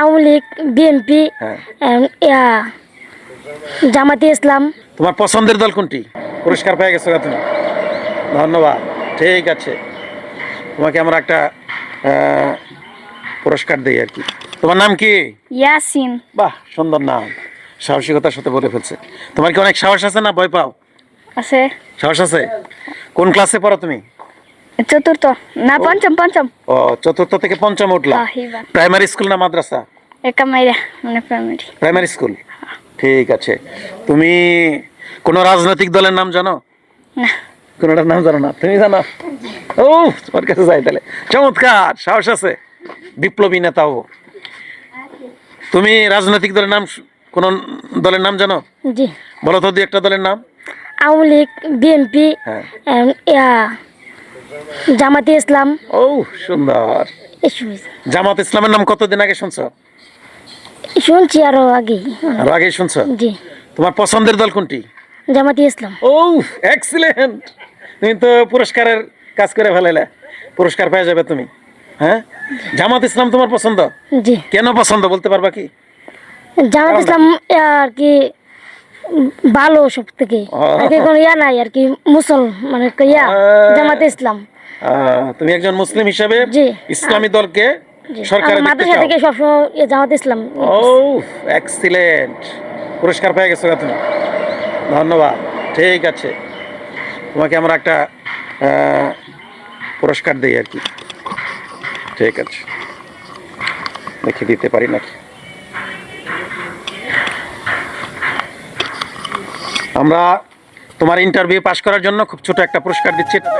Awami League BNP হ্যাঁ। জামাতে ইসলাম। তোমার পছন্দের দল কোনটি? পুরস্কার পেয়ে গেছো তুমি? ধন্যবাদ। ঠিক আছে। তোমাকে আমরা একটা পুরস্কার দিই আর কি। তোমার নাম কি? ইয়াসিন। বাহ সুন্দর নাম। সাহসিকতার সাথে বলে ফেলছে। তোমার কি অনেক সাহস আছে না? ভয় পাও? আছে। সাহস আছে? কোন ক্লাসে পড়ো তুমি? চতুর্থ। না পঞ্চম পঞ্চম। ও চতুর্থ থেকে পঞ্চম প্রাইমারি স্কুল না মাদ্রাসা? একা মাইরা মানে প্রাইমারি প্রাইমারি স্কুল ঠিক আছে। তুমি কোন রাজনৈতিক দলের নাম জানো? না। কোনটার নাম জানো না? তুমি জানো? ও তোমার কাছে যাই তাহলে। চমৎকার সাহস আছে। বিপ্লবী নেতা হব তুমি রাজনৈতিক দলের নাম কোন দলের নাম জানো? জি। বলো তো দু একটা দলের নাম। আওয়ামী লীগ বিএনপি হ্যাঁ। জামাতে ইসলাম। ও সুন্দর। জামাত ইসলামের নাম কতদিন আগে শুনছো? শুনছি আরও আগে। আর আগে শুনছো? জি। তোমার পছন্দের দল কোনটি? জামাতে ইসলাম। ও এক্সিলেন্ট তুমি তো পুরস্কারের কাজ করে ফেলাইলে। পুরস্কার পেয়ে যাবে তুমি। হ্যাঁ? জামাত ইসলাম তোমার পছন্দ? জি। কেন পছন্দ বলতে পারবা কি? জামাত ইসলাম আর কি ভালো সব থেকে। আর কি কোনো ইয়া নাই আর কি মুসল মানে ইয়া। জামাতে ইসলাম। তুমি একজন মুসলিম হিসাবে ইসলামী দলকে মাদ্রাসা থেকে সবসময় ইয়ে জামাতে ইসলাম ও এক্সিলেন্ট পুরস্কার পেয়ে গেছো তুমি। ধন্যবাদ। ঠিক আছে। তোমাকে আমরা একটা পুরস্কার দিই আর কি। ঠিক আছে। দেখে দিতে পারি নাকি? আমরা তোমার ইন্টারভিউ পাশ করার জন্য খুব ছোট একটা পুরস্কার দিচ্ছি এটা